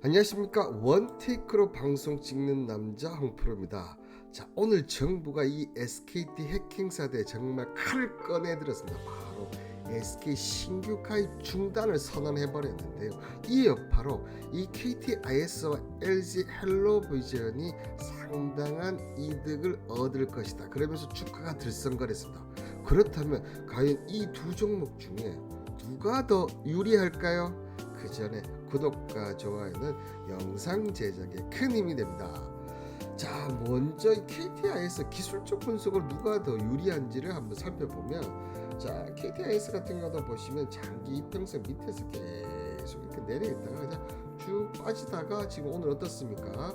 안녕하십니까 원테이크로 방송 찍는 남자 홍프로입니다. 자 오늘 정부가 이 SKT 해킹사대 정말 칼을 꺼내들었습니다. 바로 SK 신규 가입 중단을 선언해 버렸는데요. 이 여파로 이 KTIS와 LG 헬로비전이 상당한 이득을 얻을 것이다. 그러면서 주가가 들썩거렸습니다. 그렇다면 과연 이 두 종목 중에 누가 더 유리할까요? 그 전에 구독과 좋아요는 영상 제작에 큰 힘이 됩니다. 자, 먼저 이 KTIS 기술적 분석을 누가 더 유리한지를 한번 살펴보면 자, KTIS 같은 거도 보시면 장기 이평선 밑에서 계속 이렇게 내려있다가 그냥 쭉 빠지다가 지금 오늘 어떻습니까?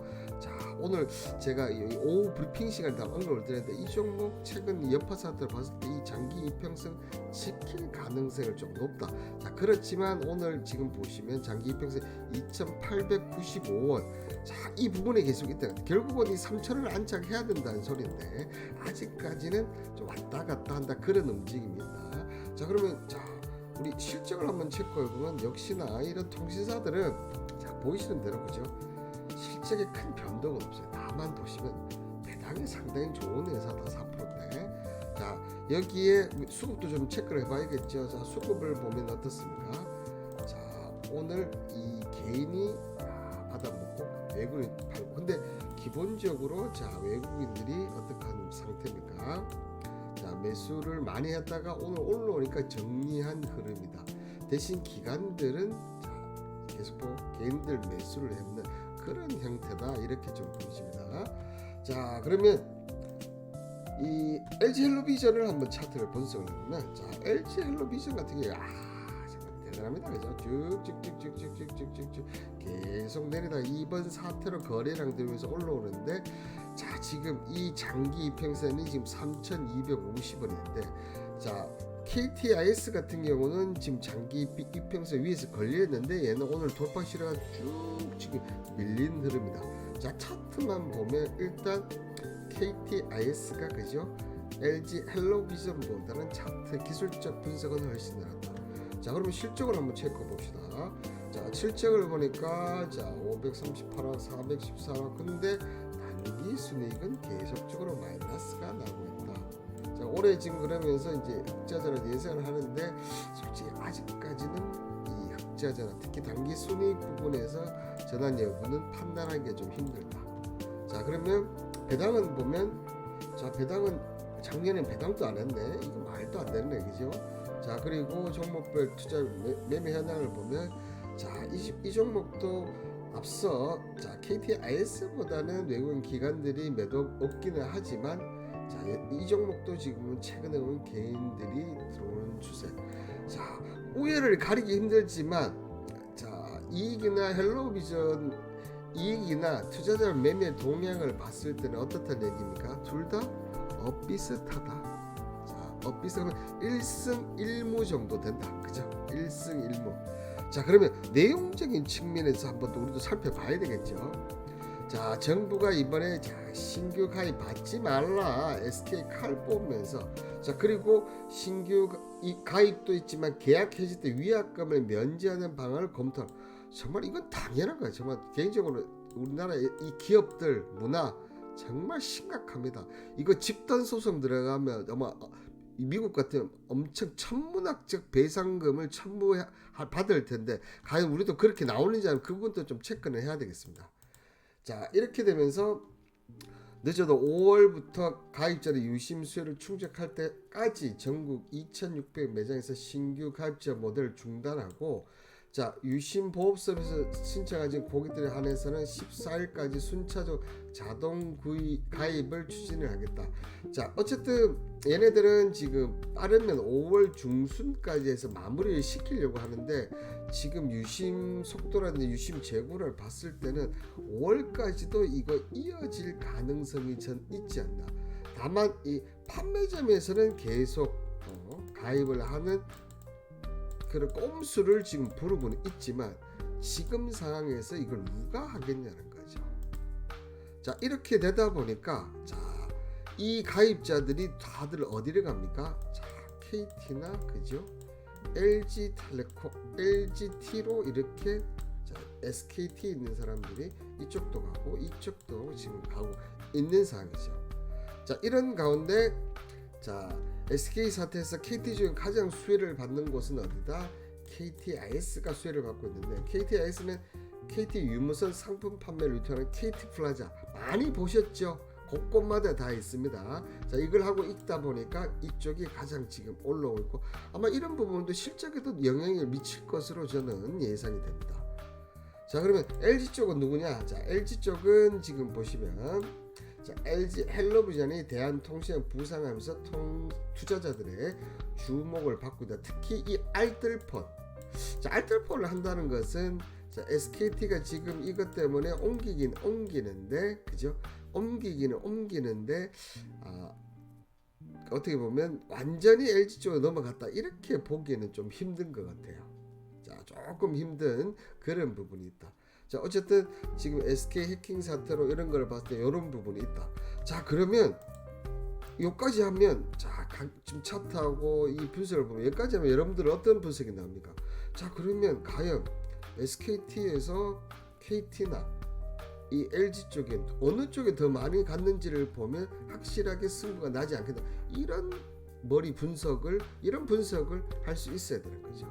자, 오늘 제가 이 오후 브리핑 시간 다 언급을 드렸는데 이 종목 최근 여파사들 봤을 때 이 장기 이평선 지킬 가능성이 좀 높다. 자, 그렇지만 오늘 지금 보시면 장기 이평선 2,895원. 자, 이 부분에 계속 있다. 결국은 이 3,000을 안착해야 된다는 소리인데 아직까지는 좀 왔다 갔다 한다 그런 움직임입니다. 자, 그러면 자, 우리 실적을 한번 체크해 보면 역시나 이런 통신사들은 자, 보이시는 대로 그죠? 실적에 큰 변동은 없어요. 다만 보시면 배당이 상당히 좋은 회사다 4%대. 자 여기에 수급도 좀 체크를 해봐야겠죠. 자 수급을 보면 어떻습니까? 자 오늘 이 개인이 아, 받아먹고 외국인 팔고 근데 기본적으로 자 외국인들이 하는 상태입니까? 자 매수를 많이 했다가 오늘 올라오니까 정리한 흐름이다. 대신 기관들은 자 계속 또 개인들 매수를 했는 그런 형태다. 이렇게 좀 보십니다. 자 그러면 이 LG 헬로비전을 한번 차트를 분석을 해보면 자 LG 헬로비전 같은 경우에 아 대단합니다. 그죠? 쭉쭉쭉쭉쭉쭉쭉쭉 계속 내리다. 이번 사태로 거래량 들면서 올라오는데 자 지금 이 장기 이평선이 지금 3,250원인데 자 KTIS 같은 경우는 지금 장기 이평선 위에서 걸려있는데 얘는 오늘 돌파 시라가 쭉 지금 밀린 흐름이다. 자 차트만 보면 일단 KTIS가 그죠? LG 헬로비전보다는 차트 기술적 분석은 훨씬 낫다. 자 그러면 실적을 한번 체크해 봅시다. 자 실적을 보니까 자 538원, 414원 근데 단기 순이익은 계속적으로 마이너스가 나고 있다. 자 올해 지금 그러면서 이제 흑자전을 예상을 하는데 솔직히 아직까지는 이 흑자전 특히 단기 순이익 부분에서 전환 여부는 판단하기가 좀 힘들다. 자 그러면 배당은 보면 자 배당은 작년엔 배당도 안 했네 이거 말도 안 되는 얘기죠 자 그리고 종목별 투자 매, 매매 현황을 보면 자이 이 종목도 앞서 자 KTIS보다는 외국인 기관들이 매도 없기는 하지만 자 이 종목도 지금은 최근에 보면 개인들이 들어오는 추세 자 우열을 가리기 힘들지만 자 이익이나 헬로비전 이익이나 투자자 매매 동향을 봤을 때는 어떻다는 얘기입니까? 둘 다 엇비슷하다. 자, 엇비슷하면 1승 1무 정도 된다. 그죠? 1승 1무. 자, 그러면 내용적인 측면에서 한번 또 우리도 살펴봐야 되겠죠. 자, 정부가 이번에 자, 신규 가입 받지 말라 SK 칼 뽑으면서 자, 그리고 신규 이 가입도 있지만 계약 해지 때 위약금을 면제하는 방안을 검토. 정말 이건 당연한 거예요. 정말 개인적으로 우리나라 이 기업들 문화 정말 심각합니다. 이거 집단 소송 들어가면 아마 미국 같은 엄청 천문학적 배상금을 첨부 받을 텐데 과연 우리도 그렇게 나오는지 그 부분도 좀 체크는 해야 되겠습니다. 자 이렇게 되면서 늦어도 5월부터 가입자의 유심 수요를 충족할 때까지 전국 2,600 매장에서 신규 가입자 모델을 중단하고 자 유심 보험 서비스 신청하신 고객들에 한해서는 14일까지 순차적 자동 구입 가입을 추진을 하겠다. 자 어쨌든 얘네들은 지금 빠르면 5월 중순까지 해서 마무리를 시키려고 하는데 지금 유심 속도라든지 유심 재고를 봤을 때는 5월까지도 이거 이어질 가능성이 전 있지 않나. 다만 이 판매점에서는 계속 어, 가입을 하는 그런 꼼수를 지금 부르고는 있지만 지금 상황에서 이걸 누가 하겠냐는 거죠. 자 이렇게 되다 보니까 자이 가입자들이 다들 어디를 갑니까? 자 KT나 그죠? LG텔레콤, LGT로 이렇게 자, 자, SKT 있는 사람들이 이쪽도 가고 이쪽도 지금 가고 있는 상황이죠. 자 이런 가운데 자 SK 사태에서 KT 중에 가장 수혜를 받는 곳은 어디다? KTIS가 수혜를 받고 있는데 KTIS는 KT 유무선 상품 판매를 위탁하는 KT 플라자 많이 보셨죠? 곳곳마다 다 있습니다. 자 이걸 하고 있다 보니까 이쪽이 가장 지금 올라오고 있고 아마 이런 부분도 실적에도 영향을 미칠 것으로 저는 예상이 됩니다. 자 그러면 LG 쪽은 누구냐? 자 LG 쪽은 지금 보시면 자 LG 헬로비전이 대한통신 부상하면서 통 투자자들의 주목을 받고 있다. 특히 이 알뜰폰. 자 알뜰폰을 한다는 것은 자 SKT가 지금 이것 때문에 옮기긴 옮기는데 그죠? 옮기기는 옮기는데 아, 어떻게 보면 완전히 LG 쪽으로 넘어갔다 이렇게 보기에는 좀 힘든 것 같아요. 자 조금 힘든 그런 부분이 있다. 자 어쨌든 지금 SK 해킹 사태로 이런 걸 봤을 때 이런 부분이 있다. 자 그러면 여기까지 하면 자 각- 지금 차트하고 이 분석을 보면 여기까지 하면 여러분들 어떤 분석이 나옵니까? 자 그러면 과연 SKT에서 KT나 이 LG 쪽에 어느 쪽에 더 많이 갔는지를 보면 확실하게 승부가 나지 않겠다. 이런 머리 분석을 이런 분석을 할 수 있어야 되는 거죠.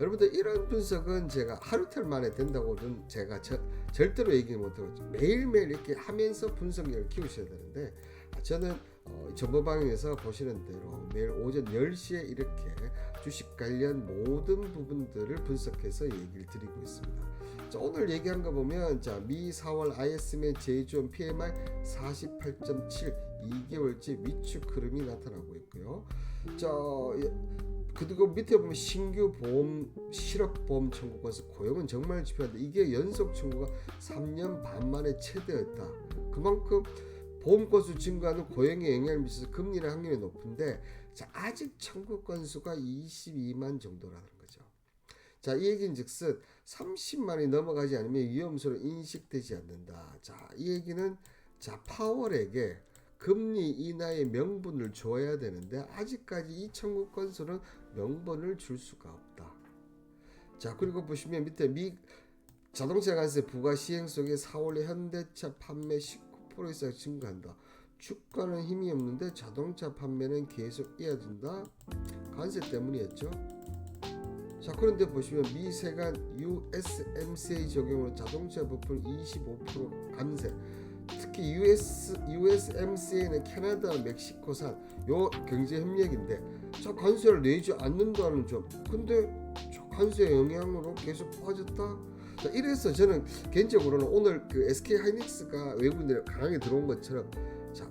여러분들 이런 분석은 제가 하루텔 만에 된다고는 제가 저, 절대로 얘기 못하고 매일매일 이렇게 하면서 분석력을 키우셔야 되는데 아, 저는 어, 정보방에서 보시는 대로 매일 오전 10시에 이렇게 주식 관련 모든 부분들을 분석해서 얘기를 드리고 있습니다. 자, 오늘 얘기한 거 보면 자, 미 4월 ISM의 제조원 PMI 48.7 2개월째 위축 흐름이 나타나고 있고요. 자, 그리고 밑에 보면 신규 보험 실업 보험 청구 건수 고용은 정말 지표인데 이게 연속 청구가 3년 반 만에 최대였다. 그만큼 보험 건수 증가는 고용에 영향을 미쳐서 금리나 확률이 높은데 자, 아직 청구 건수가 22만 정도라는 거죠. 자, 이 얘기인즉슨 30만이 넘어가지 않으면 위험수로 인식되지 않는다. 자, 이 얘기는 자 파월에게 금리 인하의 명분을 줘야 되는데 아직까지 이 청구 건수는 명분을 줄 수가 없다. 자 그리고 보시면 밑에 미 자동차 관세 부과 시행 속에 4월에 현대차 판매 19% 이상 증가한다. 주가는 힘이 없는데 자동차 판매는 계속 이어진다. 관세 때문이었죠. 자 그런데 보시면 미 세관 USMCA 적용으로 자동차 부품 25% 감세. 특히 US USMCA는 캐나다, 멕시코산 요 경제 협력인데 저 관세를 내지 않는다는 점. 근데 저 관세 영향으로 계속 빠졌다. 자, 이래서 저는 개인적으로는 오늘 그 SK 하이닉스가 외국인들이 강하게 들어온 것처럼 자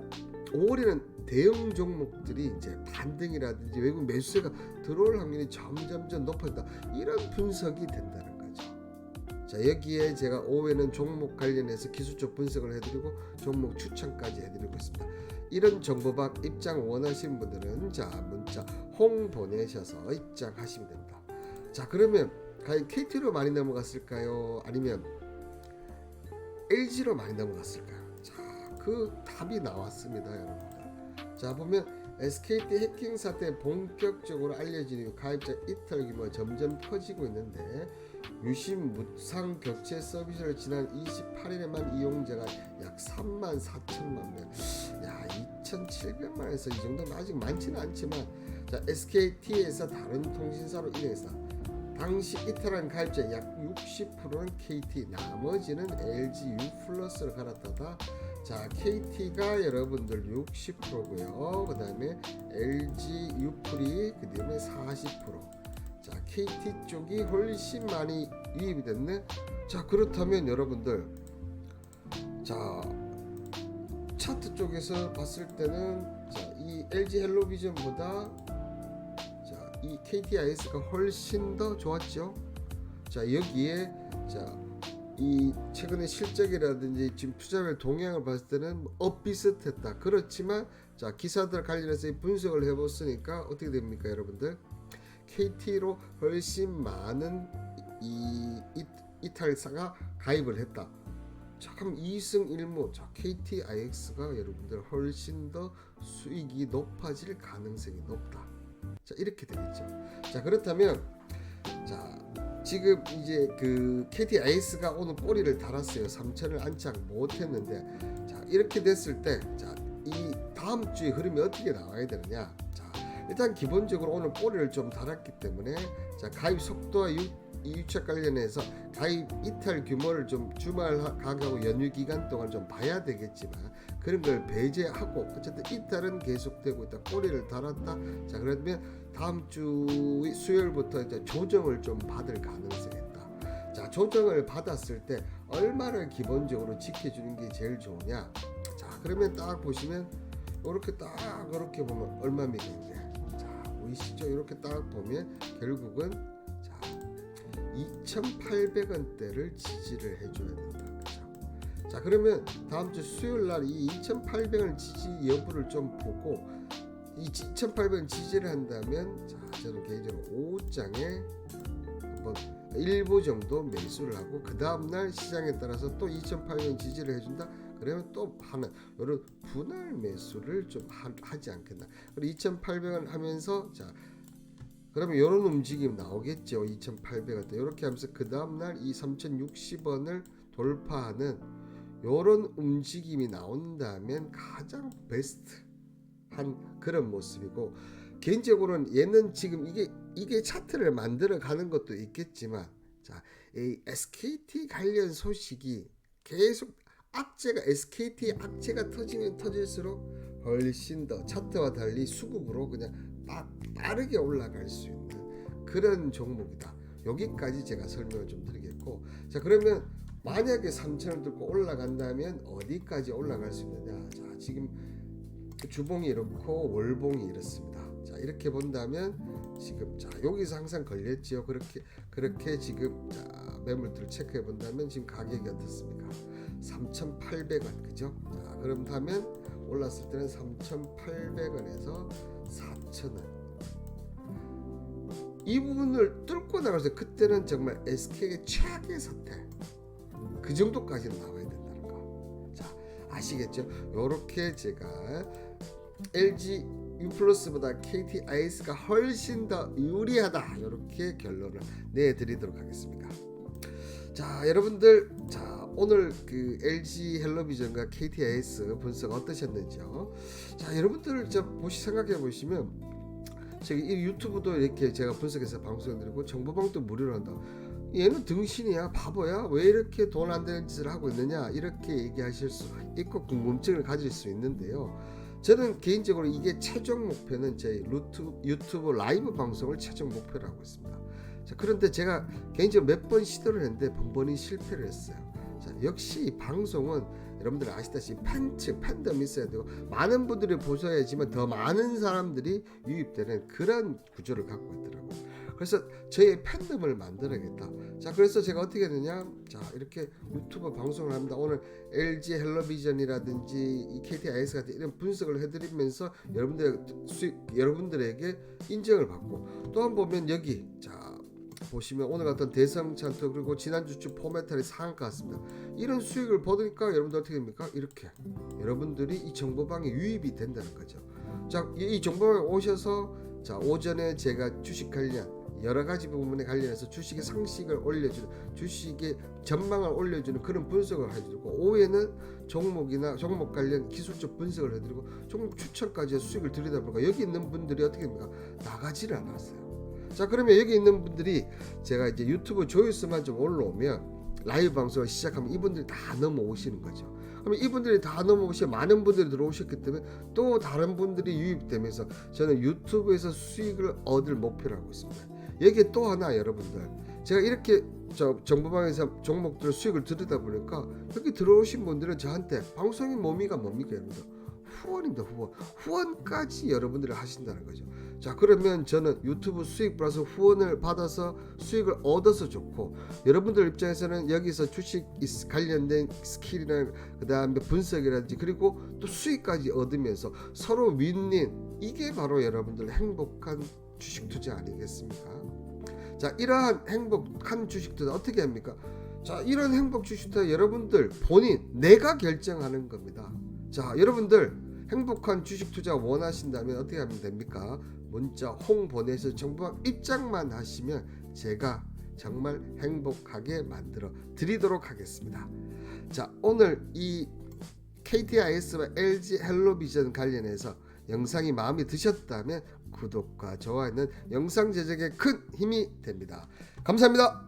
5월에는 대형 종목들이 이제 반등이라든지 외국 매수세가 들어올 확률이 점점점 높아진다. 이런 분석이 된다는 거죠. 자 여기에 제가 5회는 종목 관련해서 기술적 분석을 해드리고 종목 추천까지 해드리고 있습니다. 이런 정보박 입장 원하시는 분들은 자 문자 홍 보내셔서 입장하시면 됩니다. 자 그러면 과연 KT로 많이 넘어갔을까요? 아니면 LG로 많이 넘어갔을까요? 자그 답이 나왔습니다, 여러분들. 자 보면 SKT 해킹 사태 본격적으로 이후 가입자 이탈 규모가 점점 커지고 있는데 유심 무상 격체 서비스를 지난 28일에만 이용자가 약 3만 4천만 명. 야 2,700만에서 이 정도면 아직 많지는 않지만 자 SKT에서 다른 통신사로 이동했다. 당시 이탈한 가입자 약 60%는 KT, 나머지는 LG U 플러스를 갈아타다. 자 KT가 여러분들 60%고요. 그 다음에 LG U 프리 그 다음에 40%. 자 KT 쪽이 훨씬 많이 유입이 됐네. 자 그렇다면 여러분들 자 차트 쪽에서 봤을 때는 자 이 LG 헬로비전보다 자 이 KTIS가 훨씬 더 좋았죠. 자 여기에 자 이 최근에 실적이라든지 지금 투자별 동향을 봤을 때는 뭐 엇비슷했다. 그렇지만 자 기사들 관련해서 이 분석을 해봤으니까 어떻게 됩니까, 여러분들? KT로 훨씬 많은 이, 이 이탈사가 가입을 했다. 자, 그럼 2승 1무. 자, KTIX가 여러분들 훨씬 더 수익이 높아질 가능성이 높다. 자, 이렇게 되겠죠. 자, 그렇다면 자, 지금 이제 그 KT 아이스가 오늘 꼬리를 달았어요. 3천을 안착 못했는데 자 이렇게 됐을 때자이 다음 주의 흐름이 어떻게 나와야 되느냐? 자 일단 기본적으로 오늘 꼬리를 좀 달았기 때문에 자 가입 속도와 유, 이 유착 관련해서 가입 이탈 규모를 좀 주말 하- 가격하고 연휴 기간 동안 좀 봐야 되겠지만 그런 걸 배제하고 어쨌든 이탈은 계속되고 있다. 꼬리를 달았다. 자 그러면 다음 주 수요일부터 이제 조정을 좀 받을 가능성이 있다. 자 조정을 받았을 때 얼마를 기본적으로 지켜주는 게 제일 좋으냐? 자 그러면 딱 보시면 이렇게 딱 이렇게 보면 얼마입니 자 보이시죠 이렇게 딱 보면 결국은 자 2,800원대를 지지를 해줘야 된다. 그죠? 자 그러면 다음 주 수요일 날 이 2,800원 지지 여부를 좀 보고 이 2,800원 지지를 한다면 자 저는 개인적으로 5장에 한번 일부 정도 매수를 하고 그 다음 날 시장에 따라서 또 2,800원 지지를 해준다. 그러면 또 하는 이런 분할 매수를 좀 하, 지 않겠나. 그리고 2,800원 하면서 자 그러면 이런 움직임 나오겠죠. 2,800원 대 이렇게 하면서 그 다음 날 이 3,060원을 돌파하는 이런 움직임이 나온다면 가장 베스트 한 그런 모습이고 개인적으로는 얘는 지금 이게 이게 차트를 만들어 가는 것도 있겠지만 자, 이 SKT 관련 소식이 계속 악재가 SKT 악재가 터지면 터질수록 훨씬 더 차트와 달리 수급으로 그냥 막 빠르게 올라갈 수 있는 그런 종목이다. 여기까지 제가 설명을 좀 드리겠고 자 그러면 만약에 3천을 들고 올라간다면 어디까지 올라갈 수 있느냐? 자 지금 주봉이 이렇고 월봉이 이렇습니다. 자 이렇게 본다면 지금 자 여기서 항상 걸렸지요. 그렇게 그렇게 지금 자 매물들을 체크해 본다면 지금 가격이 어떻습니까 3,800원 그죠 자 그렇다면 올랐을 때는 3,800원에서 4,000원 이 부분을 뚫고 나가서 그때는 정말 SK의 최악의 사태 그 정도까지는 나와야 된다는 거. 자 아시겠죠? 요렇게 제가 LG U+보다 KT 아이스가 훨씬 더 유리하다 이렇게 결론을 내드리도록 하겠습니다. 자 여러분들 자 오늘 그 LG 헬로비전과 KT 아이스 분석 어떠셨는지요? 자 여러분들 저 보시 생각해 보시면 저기 이 유튜브도 이렇게 제가 분석해서 방송드리고 정보방도 무료로 한다. 얘는 등신이야 바보야 왜 이렇게 돈 안 되는 짓을 하고 있느냐 이렇게 얘기하실 수 있고 궁금증을 가질 수 있는데요. 저는 개인적으로 이게 최종 목표는 제 루트, 유튜브 라이브 방송을 최종 목표로 하고 있습니다. 자, 그런데 제가 개인적으로 몇 번 시도를 했는데 번번이 실패를 했어요. 자, 역시 이 방송은 여러분들 아시다시피 팬층, 팬덤이 있어야 되고 많은 분들이 보셔야지만 더 많은 사람들이 유입되는 그런 구조를 갖고 있더라고요. 그래서 저의 팬덤을 만들어야겠다. 자, 그래서 제가 어떻게 했느냐? 자, 이렇게 유튜브 방송을 합니다. 오늘 LG 헬로비전이라든지 이 KT 아이스 같은 이런 분석을 해드리면서 여러분들 수익, 여러분들에게 인정을 받고 또한번 보면 여기 자 보시면 오늘 같은 대성찬토 그리고 지난주 주 포메탈이 상한가 같습니다. 이런 수익을 받으니까 여러분들 어떻게 됩니까? 이렇게 여러분들이 이 정보방에 유입이 된다는 거죠. 자, 이, 이 정보방에 오셔서 자 오전에 제가 주식 관련 여러 가지 부분에 관련해서 주식의 상식을 올려주는 주식의 전망을 올려주는 그런 분석을 해드리고 오후에는 종목이나 종목 관련 기술적 분석을 해드리고 종목 추천까지 수익을 드리다 보니까 여기 있는 분들이 어떻게 됩니까? 나가지를 않았어요. 자 그러면 여기 있는 분들이 제가 이제 유튜브 조회수만 좀 올라오면 라이브 방송을 시작하면 이분들이 다 넘어오시는 거죠. 그러면 이분들이 다 넘어오시면 많은 분들이 들어오셨기 때문에 또 다른 분들이 유입되면서 저는 유튜브에서 수익을 얻을 목표로 하고 있습니다. 여기에 또 하나 여러분들 제가 이렇게 저 정보방에서 종목들 수익을 들으다 보니까 여기 들어오신 분들은 저한테 방송의 몸이가 뭡니까 여러분들 후원입니다 후원 후원까지 여러분들이 하신다는 거죠 자 그러면 저는 유튜브 수익 플러스 후원을 받아서 수익을 얻어서 좋고 여러분들 입장에서는 여기서 주식 관련된 스킬이나 그 다음에 분석이라든지 그리고 또 수익까지 얻으면서 서로 윈윈 이게 바로 여러분들 행복한 주식 투자 아니겠습니까? 자 이러한 행복한 주식 투자 어떻게 합니까? 자 이런 행복 주식 투자 여러분들 본인 내가 결정하는 겁니다. 자 여러분들 행복한 주식 투자 원하신다면 어떻게 하면 됩니까? 문자 홍 보내서 정보학 입장만 하시면 제가 정말 행복하게 만들어 드리도록 하겠습니다. 자, 오늘 이 KTIS와 LG 헬로비전 관련해서 영상이 마음에 드셨다면 구독과 좋아요는 영상 제작에 큰 힘이 됩니다. 감사합니다.